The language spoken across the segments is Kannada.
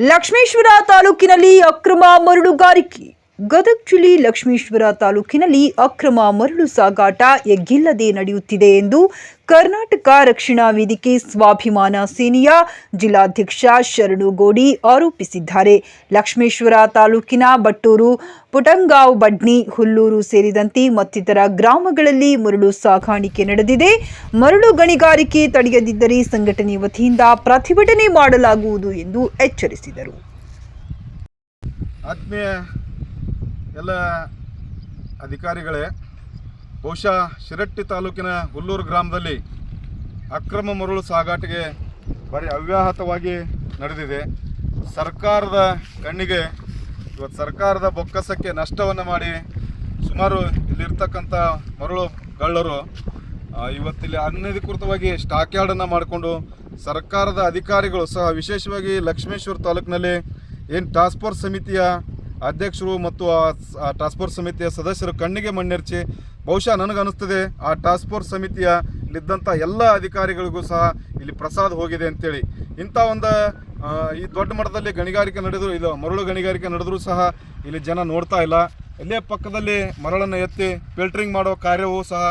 ಲಕ್ಷ್ಮೇಶ್ವರ ತಾಲೂಕಿನಲ್ಲಿ ಅಕ್ರಮ ಮರಳುಗಾರಿಕೆ. ಗದಗ ಜಿಲ್ಲೆ ಲಕ್ಷ್ಮೇಶ್ವರ ತಾಲೂಕಿನಲ್ಲಿ ಅಕ್ರಮ ಮರಳು ಸಾಗಾಟ ಎಗ್ಗಿಲ್ಲದೆ ನಡೆಯುತ್ತಿದೆ ಎಂದು ಕರ್ನಾಟಕ ರಕ್ಷಣಾ ವೇದಿಕೆ ಸ್ವಾಭಿಮಾನ ಸೇನೆಯ ಜಿಲ್ಲಾಧ್ಯಕ್ಷ ಶರಣು ಗೋಡಿ ಆರೋಪಿಸಿದ್ದಾರೆ. ಲಕ್ಷ್ಮೇಶ್ವರ ತಾಲೂಕಿನ ಬಟ್ಟೂರು, ಪುಟಂಗಾವ್, ಬಡ್ನಿ, ಹುಲ್ಲೂರು ಸೇರಿದಂತೆ ಮತ್ತಿತರ ಗ್ರಾಮಗಳಲ್ಲಿ ಮರಳು ಸಾಗಾಣಿಕೆ ನಡೆದಿದೆ. ಮರಳು ಗಣಿಗಾರಿಕೆ ತಡೆಯದಿದ್ದರೆ ಸಂಘಟನೆ ವತಿಯಿಂದ ಪ್ರತಿಭಟನೆ ಮಾಡಲಾಗುವುದು ಎಂದು ಎಚ್ಚರಿಸಿದರು. ಆತ್ಮೀಯ ಎಲ್ಲ ಅಧಿಕಾರಿಗಳೇ, ಬಹುಶಃ ಶಿರಟ್ಟಿ ತಾಲೂಕಿನ ಹುಲ್ಲೂರು ಗ್ರಾಮದಲ್ಲಿ ಅಕ್ರಮ ಮರಳು ಸಾಗಾಟಿಗೆ ಬರೀ ಅವ್ಯಾಹತವಾಗಿ ನಡೆದಿದೆ. ಸರ್ಕಾರದ ಕಣ್ಣಿಗೆ ಇವತ್ತು ಸರ್ಕಾರದ ಬೊಕ್ಕಸಕ್ಕೆ ನಷ್ಟವನ್ನು ಮಾಡಿ ಸುಮಾರು ಇಲ್ಲಿರ್ತಕ್ಕಂಥ ಮರಳು ಗಳ್ಳರು ಇವತ್ತಿಲ್ಲಿ ಅನಧಿಕೃತವಾಗಿ ಸ್ಟಾಕ್ ಯಾರ್ಡನ್ನು ಮಾಡಿಕೊಂಡು ಸರ್ಕಾರದ ಅಧಿಕಾರಿಗಳು ಸಹ ವಿಶೇಷವಾಗಿ ಲಕ್ಷ್ಮೇಶ್ವರ ತಾಲೂಕಿನಲ್ಲಿ ಏನು ಟಾಸ್ಕ್ ಫೋರ್ಸ್ ಸಮಿತಿಯ ಅಧ್ಯಕ್ಷರು ಮತ್ತು ಆ ಟಾಸ್ಕ್ ಫೋರ್ಸ್ ಸಮಿತಿಯ ಸದಸ್ಯರು ಕಣ್ಣಿಗೆ ಮಣ್ಣೆರ್ಚಿ, ಬಹುಶಃ ನನಗನ್ನಿಸ್ತದೆ, ಆ ಟಾಸ್ಕ್ ಫೋರ್ಸ್ ಸಮಿತಿಯ ಇಲ್ಲಿದ್ದಂಥ ಎಲ್ಲ ಅಧಿಕಾರಿಗಳಿಗೂ ಸಹ ಇಲ್ಲಿ ಪ್ರಸಾದ ಹೋಗಿದೆ ಅಂತೇಳಿ. ಇಂಥ ಒಂದು ಈ ದೊಡ್ಡ ಮಟ್ಟದಲ್ಲಿ ಗಣಿಗಾರಿಕೆ ನಡೆದರೂ, ಇದು ಮರಳು ಗಣಿಗಾರಿಕೆ ನಡೆದರೂ ಸಹ ಇಲ್ಲಿ ಜನ ನೋಡ್ತಾ ಇಲ್ಲ. ಇಲ್ಲೇ ಪಕ್ಕದಲ್ಲಿ ಮರಳನ್ನು ಎತ್ತಿ ಫಿಲ್ಟ್ರಿಂಗ್ ಮಾಡೋ ಕಾರ್ಯವೂ ಸಹ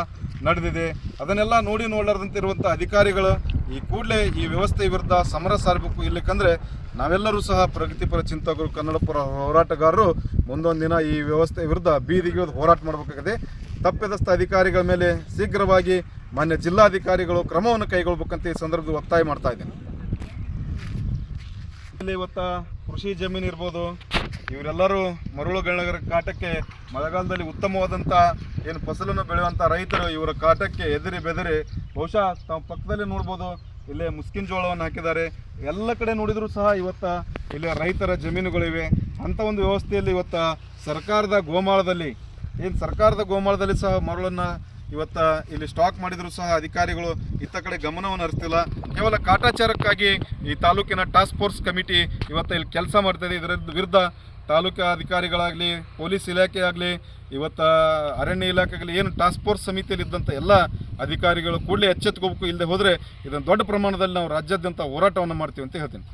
ನಡೆದಿದೆ. ಅದನ್ನೆಲ್ಲ ನೋಡಿ ನೋಡಲಾರ್ದಂತಿರುವಂಥ ಅಧಿಕಾರಿಗಳು ಈ ಕೂಡಲೇ ಈ ವ್ಯವಸ್ಥೆ ವಿರುದ್ಧ ಸಮರ ಸಾರಬೇಕು. ಇಲ್ಲಕ್ಕಂದ್ರೆ ನಾವೆಲ್ಲರೂ ಸಹ ಪ್ರಗತಿಪರ ಚಿಂತಕರು ಕನ್ನಡ ಪರ ಹೋರಾಟಗಾರರು ಮುಂದೊಂದು ದಿನ ಈ ವ್ಯವಸ್ಥೆ ವಿರುದ್ಧ ಬೀದಿಗೆ ಹೋರಾಟ ಮಾಡಬೇಕಾಗಿದೆ. ತಪ್ಪಿದಸ್ಥ ಅಧಿಕಾರಿಗಳ ಮೇಲೆ ಶೀಘ್ರವಾಗಿ ಮಾನ್ಯ ಜಿಲ್ಲಾಧಿಕಾರಿಗಳು ಕ್ರಮವನ್ನು ಕೈಗೊಳ್ಬೇಕಂತ ಈ ಸಂದರ್ಭದಲ್ಲಿ ಒತ್ತಾಯ ಮಾಡ್ತಾ ಇದ್ದೀನಿ. ಇಲ್ಲಿ ಇವತ್ತ ಕೃಷಿ ಜಮೀನು ಇರ್ಬೋದು. ಇವರೆಲ್ಲರೂ ಮರಳು ಗಣಗರ ಕಾಟಕ್ಕೆ ಮಳೆಗಾಲದಲ್ಲಿ ಉತ್ತಮವಾದಂಥ ಏನು ಫಸಲನ್ನು ಬೆಳೆಯುವಂಥ ರೈತರು ಇವರ ಕಾಟಕ್ಕೆ ಎದುರಿ ಬೆದರಿ, ಬಹುಶಃ ತಮ್ಮ ಪಕ್ಕದಲ್ಲಿ ನೋಡ್ಬೋದು, ಇಲ್ಲೇ ಮುಸ್ಕಿನ್ ಜೋಳವನ್ನು ಹಾಕಿದ್ದಾರೆ. ಎಲ್ಲ ಕಡೆ ನೋಡಿದರೂ ಸಹ ಇವತ್ತು ಇಲ್ಲಿ ರೈತರ ಜಮೀನುಗಳಿವೆ. ಅಂಥ ಒಂದು ವ್ಯವಸ್ಥೆಯಲ್ಲಿ ಇವತ್ತು ಸರ್ಕಾರದ ಗೋಮಾಳದಲ್ಲಿ, ಏನು ಸರ್ಕಾರದ ಗೋಮಾಳದಲ್ಲಿ ಸಹ ಮರಳನ್ನು ಇವತ್ತು ಇಲ್ಲಿ ಸ್ಟಾಕ್ ಮಾಡಿದರೂ ಸಹ ಅಧಿಕಾರಿಗಳು ಇತ್ತ ಕಡೆ ಗಮನವನ್ನು ಹರಿಸ್ತಿಲ್ಲ. ಕೇವಲ ಕಾಟಾಚಾರಕ್ಕಾಗಿ ಈ ತಾಲೂಕಿನ ಟಾಸ್ಕ್ ಫೋರ್ಸ್ ಕಮಿಟಿ ಇವತ್ತು ಇಲ್ಲಿ ಕೆಲಸ ಮಾಡ್ತಾಯಿದೆ ಇದರ ವಿರುದ್ಧ ತಾಲೂಕು ಅಧಿಕಾರಿಗಳಾಗಲಿ, ಪೊಲೀಸ್ ಇಲಾಖೆ ಆಗಲಿ, ಇವತ್ತ ಅರಣ್ಯ ಇಲಾಖೆ ಆಗಲಿ, ಏನು ಟಾಸ್ಕ್ ಫೋರ್ಸ್ ಸಮಿತಿಯಲ್ಲಿ ಇದ್ದಂಥ ಎಲ್ಲ ಅಧಿಕಾರಿಗಳು ಕೂಡಲೇ ಎಚ್ಚೆತ್ಕೋಬೇಕು. ಇಲ್ಲದೆ ಹೋದರೆ ಇದನ್ನು ದೊಡ್ಡ ಪ್ರಮಾಣದಲ್ಲಿ ನಾವು ರಾಜ್ಯಾದ್ಯಂತ ಹೋರಾಟವನ್ನು ಮಾಡ್ತೀವಿ ಅಂತ ಹೇಳ್ತೀನಿ.